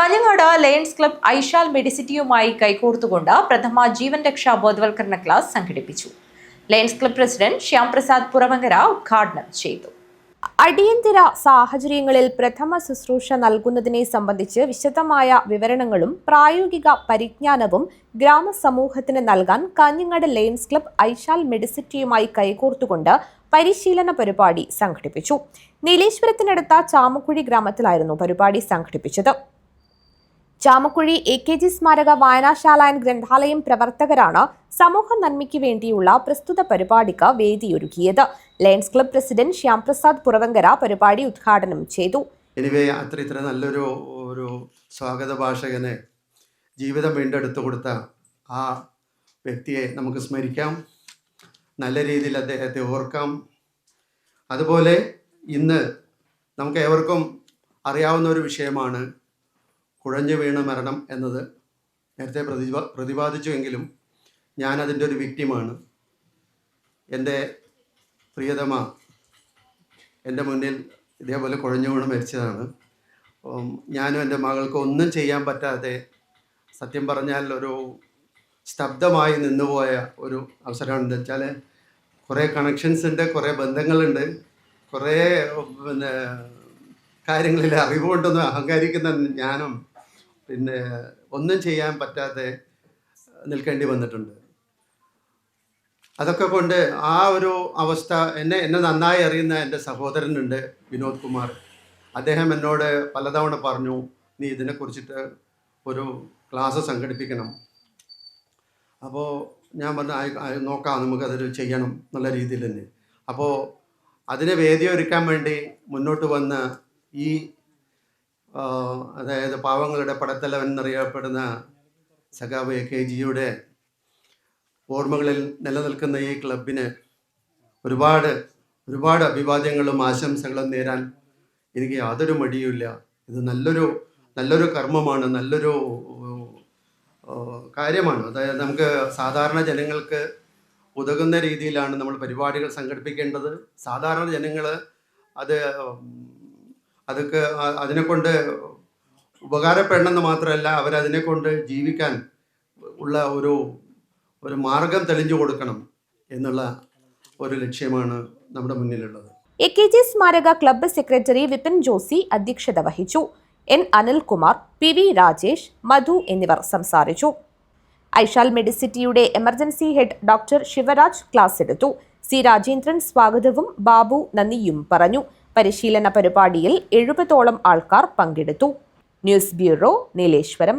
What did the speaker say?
Kanhangad lions club Aishal മെഡിസിറ്റിയുമായി കൈകോർത്തുകൊണ്ട് പ്രഥമ ജീവൻ രക്ഷാ ബോധവൽക്കരണ ക്ലാസ് സംഘടിപ്പിച്ചു. Lions club president Shyam Prasad Puravankara ഉദ്ഘാടനം ചെയ്തു. അടിയന്തര സാഹചര്യങ്ങളിൽ പ്രഥമ ശുശ്രൂഷ നൽകുന്നതിനെ സംബന്ധിച്ച് വിശദമായ വിവരണങ്ങളും പ്രായോഗിക പരിജ്ഞാനവും ഗ്രാമസമൂഹത്തിന് നൽകാൻ കാഞ്ഞങ്ങാട് ലയൺസ് ക്ലബ് ഐഷാൽ മെഡിസിറ്റിയുമായി കൈകോർത്തുകൊണ്ട് പരിശീലന പരിപാടി സംഘടിപ്പിച്ചു. നീലേശ്വരത്തിനടുത്ത ചാമക്കുഴി ഗ്രാമത്തിലായിരുന്നു പരിപാടി സംഘടിപ്പിച്ചത്. ചാമക്കുഴി എ കെ ജി സ്മാരക വായനാശാല ആൻഡ് ഗ്രന്ഥാലയം പ്രവർത്തകരാണ് സമൂഹ നന്മയ്ക്ക് വേണ്ടിയുള്ള പ്രസ്തുത പരിപാടിക്ക് വേദിയൊരുക്കിയത്. Lions club president Shyamprasad Puravankara പരിപാടി ഉദ്ഘാടനം ചെയ്തു. എനിവേ നല്ലൊരു ഒരു സ്വാഗത ഭാഷകനെ ജീവിതം വീണ്ടെടുത്തു കൊടുത്ത ആ വ്യക്തിയെ നമുക്ക് സ്മരിക്കാം. നല്ല രീതിയിൽ അദ്ദേഹത്തെ ഓർക്കാം. അതുപോലെ ഇന്ന് നമുക്ക് ഏവർക്കും അറിയാവുന്ന ഒരു വിഷയമാണ് കുഴഞ്ഞു വീണ മരണം എന്നത് നേരത്തെ പ്രതിപാ പ്രതിപാദിച്ചുവെങ്കിലും ഞാനതിന്റെ ഒരു വിക്റ്റിമാണ് എന്റെ പ്രിയതമ എന്റെ മുന്നിൽ ഇതേപോലെ കുഴഞ്ഞു വീണ് മരിച്ചതാണ്. ഞാനും എന്റെ മകൾക്ക് ഒന്നും ചെയ്യാൻ പറ്റാതെ സത്യം പറഞ്ഞാൽ ഒരു സ്തബ്ധമായി നിന്നുപോയ ഒരു അവസരമാണ് എന്താ വെച്ചാൽ കുറേ കണക്ഷൻസ് ഉണ്ട് കുറേ ബന്ധങ്ങളുണ്ട് കുറേ പിന്നെ കാര്യങ്ങളിൽ അറിവുകൊണ്ടൊന്നും അഹങ്കരിക്കുന്ന ഞാനും പിന്നെ ഒന്നും ചെയ്യാൻ പറ്റാതെ നിൽക്കേണ്ടി വന്നിട്ടുണ്ട്. അതൊക്കെ കൊണ്ട് ആ ഒരു അവസ്ഥ എന്നെ എന്നെ നന്നായി അറിയുന്ന എന്റെ സഹോദരനുണ്ട് വിനോദ് കുമാർ. അദ്ദേഹം എന്നോട് പലതവണ പറഞ്ഞു നീ ഇതിനെക്കുറിച്ചിട്ട് ഒരു ക്ലാസ് സംഘടിപ്പിക്കണം. അപ്പോൾ ഞാൻ പറഞ്ഞു "ആയി- ആയി, നോക്കാം നമുക്കതൊരു ചെയ്യണം എന്നുള്ള രീതിയിൽ തന്നെ. അപ്പോൾ അതിനെ വേദിയൊരുക്കാൻ വേണ്ടി മുന്നോട്ട് വന്ന ഈ അതായത് പാവങ്ങളുടെ പടത്തലവൻ എന്നറിയപ്പെടുന്ന സഖാബ് എ കെ ജിയുടെ ഓർമ്മകളിൽ നിലനിൽക്കുന്ന ഈ ക്ലബിന് ഒരുപാട് ഒരുപാട് അഭിവാദ്യങ്ങളും ആശംസകളും നേരാൻ എനിക്ക് യാതൊരു മടിയുമില്ല. ഇത് നല്ലൊരു നല്ലൊരു കർമ്മമാണ് നല്ലൊരു കാര്യമാണ്. അതായത് നമുക്ക് സാധാരണ ജനങ്ങൾക്ക് ഉതകുന്ന രീതിയിലാണ് നമ്മൾ പരിപാടികൾ സംഘടിപ്പിക്കേണ്ടത്. സാധാരണ ജനങ്ങൾ അത് അതൊക്കെ അതിനെക്കൊണ്ട് ഉപകാരപ്പെടണമെന്ന് മാത്രമല്ല അവരതിനെ കൊണ്ട് ജീവിക്കാൻ ഉള്ള ഒരു ഒരു മാർഗം തെളിഞ്ഞു കൊടുക്കണം എന്നുള്ള ഒരു ലക്ഷ്യമാണ് നമ്മുടെ മുന്നിലുള്ളത്. എ കെ ജി സ്മാരക ക്ലബ്ബ് സെക്രട്ടറി വിപിൻ ജോസി അധ്യക്ഷത വഹിച്ചു. N Anilkumar P V Rajesh Madhu എന്നിവർ സംസാരിച്ചു. Aishal മെഡിസിറ്റിയുടെ emergency head doctor Sivaraj class എടുത്തു. സി രാജേന്ദ്രൻ സ്വാഗതവും ബാബു നന്ദിയും പറഞ്ഞു. പരിശീലന പരിപാടിയിൽ എഴുപതോളം ആൾക്കാർ പങ്കെടുത്തു. News bureau Nileshwaram.